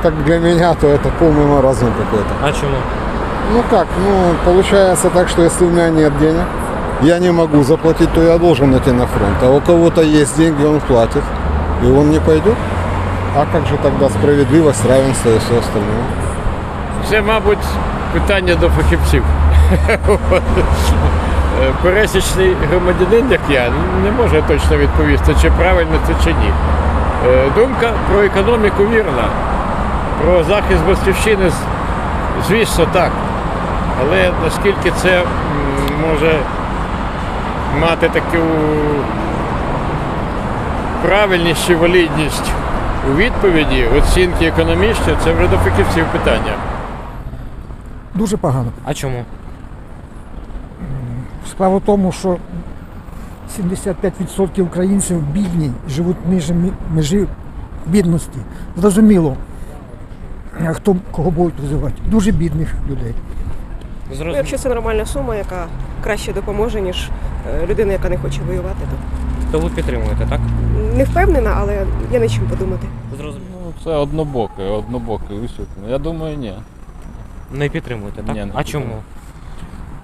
Как для меня, то это полный маразм какой-то. А чому? Ну как, ну получается так, что если у меня нет денег, я не могу заплатить, то я должен идти на фронт. А у кого-то есть деньги, он платит, и он не пойдет. А как же тогда справедливость, равенство и все остальное? Це, мабуть, питання до фахівців. Е, Пересічний громадянин, як я, не може точно відповісти, чи правильно це чи ні. Е, Думка про економіку вірна, про захист батьківщини, звісно, так. Але наскільки це може мати таку правильність чи валідність у відповіді, оцінки економічні, це вже до фахівців питання. Дуже погано. А чому? Справа в тому, що 75% українців бідні, живуть ниже межі бідності. Зрозуміло, хто кого будуть розвивати. Дуже бідних людей. Ну, якщо це нормальна сума, яка краще допоможе, ніж е, людина, яка не хоче воювати, то То ви підтримуєте, так? не впевнена, але є над чим подумати. Зрозуміло. Ну, це однобоке, однобоке висвітлення. Я думаю, ні. Не підтримуєте, так? Ні, не а чому? підтримую.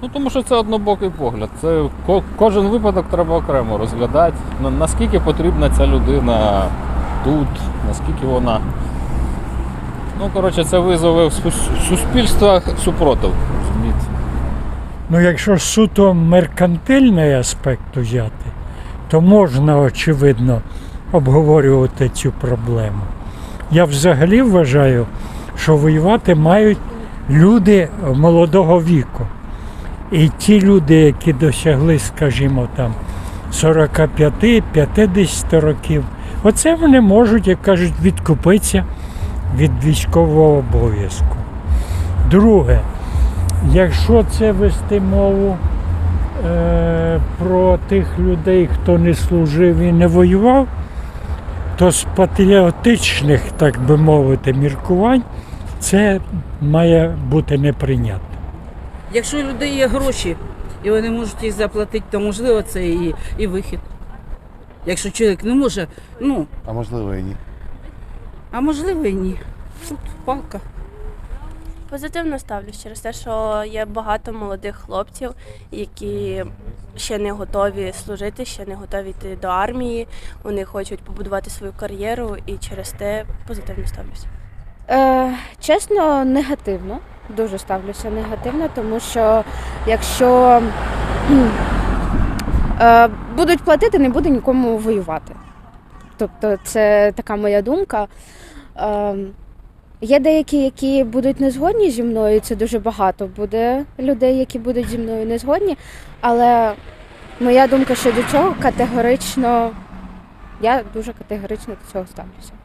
Ну тому що це однобокий погляд. Це ко- кожен випадок треба окремо розглядати. На- Наскільки потрібна ця людина тут, наскільки вона. Ну, коротше, це визове в су- суспільства супротив. Ну, якщо суто меркантильний аспект взяти, то можна, очевидно, обговорювати цю проблему. Я взагалі вважаю, що воювати мають люди молодого віку. І ті люди, які досягли, скажімо, там 45-50 років, оце вони можуть, як кажуть, відкупитися від військового обов'язку. Друге, Якщо це вести мову е, про тих людей, хто не служив і не воював, то з патріотичних, так би мовити, міркувань це має бути неприйнятно. Якщо у людей є гроші і вони можуть їх заплатити, то можливо це і, і вихід. Якщо чоловік не може, ну, А можливо і ні. А можливо і ні. Тут палка. Позитивно ставлюсь через те, що є багато молодих хлопців, які ще не готові служити, ще не готові йти до армії. Вони хочуть побудувати свою кар'єру і через те позитивно ставлюсь. Е, чесно, негативно. Дуже ставлюся негативно, тому що якщо е, будуть платити, не буде нікому воювати. Тобто це така моя думка. Е, є деякі, які будуть не згодні зі мною, це дуже багато буде людей, які будуть зі мною не згодні. Але моя думка щодо цього категорично, я дуже категорично до цього ставлюся.